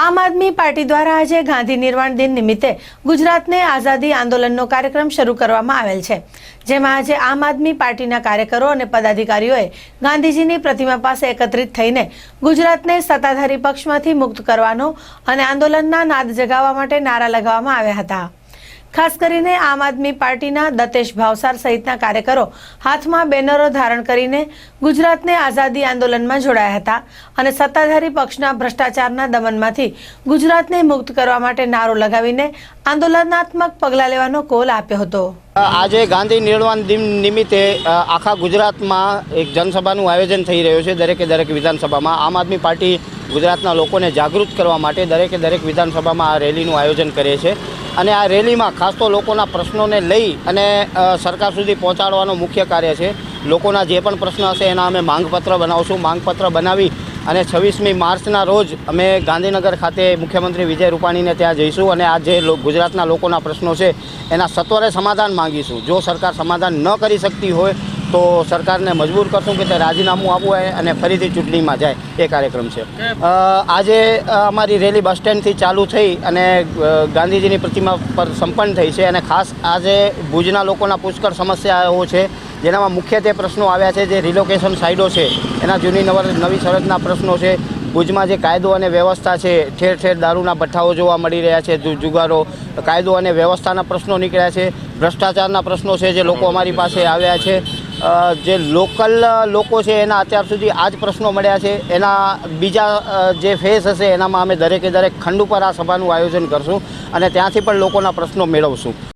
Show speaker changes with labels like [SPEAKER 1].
[SPEAKER 1] આમ આદમી પાર્ટી દ્વારા આજે ગાંધી નિર્વાણ દિન નિમિત્તે ગુજરાતને આઝાદી આંદોલનનો કાર્યક્રમ શરૂ કરવામાં આવેલ છે. જેમાં આજે આમ આદમી પાર્ટીના કાર્યકરો અને પદાધિકારીઓએ ગાંધીજીની પ્રતિમા પાસે એકત્રિત થઈને ગુજરાતને સત્તાધારી પક્ષમાંથી મુક્ત કરવાનો અને આંદોલનના નાદ જગાવવા માટે નારા લગાવવામાં આવ્યા હતા. ખાસ કરીને આમ આદમી પાર્ટીના દતેશ ભાવસાર સહિતના કાર્યકરો હાથમાં બેનરો ધારણ કરીને ગુજરાતને આઝાદી આંદોલનમાં જોડાયા હતા અને સત્તાધારી પક્ષના ભ્રષ્ટાચારના દમનમાંથી ગુજરાતને મુક્ત કરવા માટે નારો લગાવીને આંદોલનાત્મક પગલાં લેવાનો કોલ આપ્યો હતો.
[SPEAKER 2] આજે ગાંધી નિર્વાણ દિન નિમિત્તે આખા ગુજરાતમાં એક જનસભાનું આયોજન થઈ રહ્યું છે, દરેકે દરેક વિધાનસભામાં. આમ આદમી પાર્ટી ગુજરાતના લોકોને જાગૃત કરવા માટે દરેકે દરેક વિધાનસભામાં આ રેલીનું આયોજન કરે છે. અને આ રેલીમાં ખાસ તો લોકોના પ્રશ્નોને લઈ અને સરકાર સુધી પહોંચાડવાનો મુખ્ય કાર્ય છે. લોકોના જે પણ પ્રશ્ન હશે એના અમે માંગપત્ર બનાવશું. માંગપત્ર બનાવી અને છવ્વીસમી માર્ચના રોજ અમે ગાંધીનગર ખાતે મુખ્યમંત્રી વિજય રૂપાણીને ત્યાં જઈશું અને આ જે ગુજરાતના લોકોના પ્રશ્નો છે એના સત્વરે સમાધાન માંગીશું. જો સરકાર સમાધાન ન કરી શકતી હોય તો સરકારને મજબૂર કરશું કે તે રાજીનામું આપવું હોય અને ફરીથી ચૂંટણીમાં જાય. એ કાર્યક્રમ છે. આજે અમારી રેલી બસ સ્ટેન્ડથી ચાલુ થઈ અને ગાંધીજીની પ્રતિમા પર સંપન્ન થઈ છે અને ખાસ આજે ભુજના લોકોના પુષ્કળ સમસ્યાઓ છે. જેનામાં મુખ્યત્વે પ્રશ્નો આવ્યા છે જે રિલોકેશન સાઇડો છે. એના જૂની નવર નવી સરહદના પ્રશ્નો છે. ભુજમાં જે કાયદો અને વ્યવસ્થા છે ઠેર ઠેર દારૂના ભઠ્ઠાઓ જોવા મળી રહ્યા છે જુગારો. કાયદો અને વ્યવસ્થાના પ્રશ્નો નીકળ્યા છે. ભ્રષ્ટાચારના પ્રશ્નો છે જે લોકો અમારી પાસે આવ્યા છે. જે લોકલ લોકો છે એના અત્યાર સુધી આ જ પ્રશ્નો મળ્યા છે. એના બીજા જે ફેસ હશે એનામાં અમે દરેકે દરેક ખંડ ઉપર આ સભાનું આયોજન કરશું અને ત્યાંથી પણ લોકોના પ્રશ્નો મેળવશું.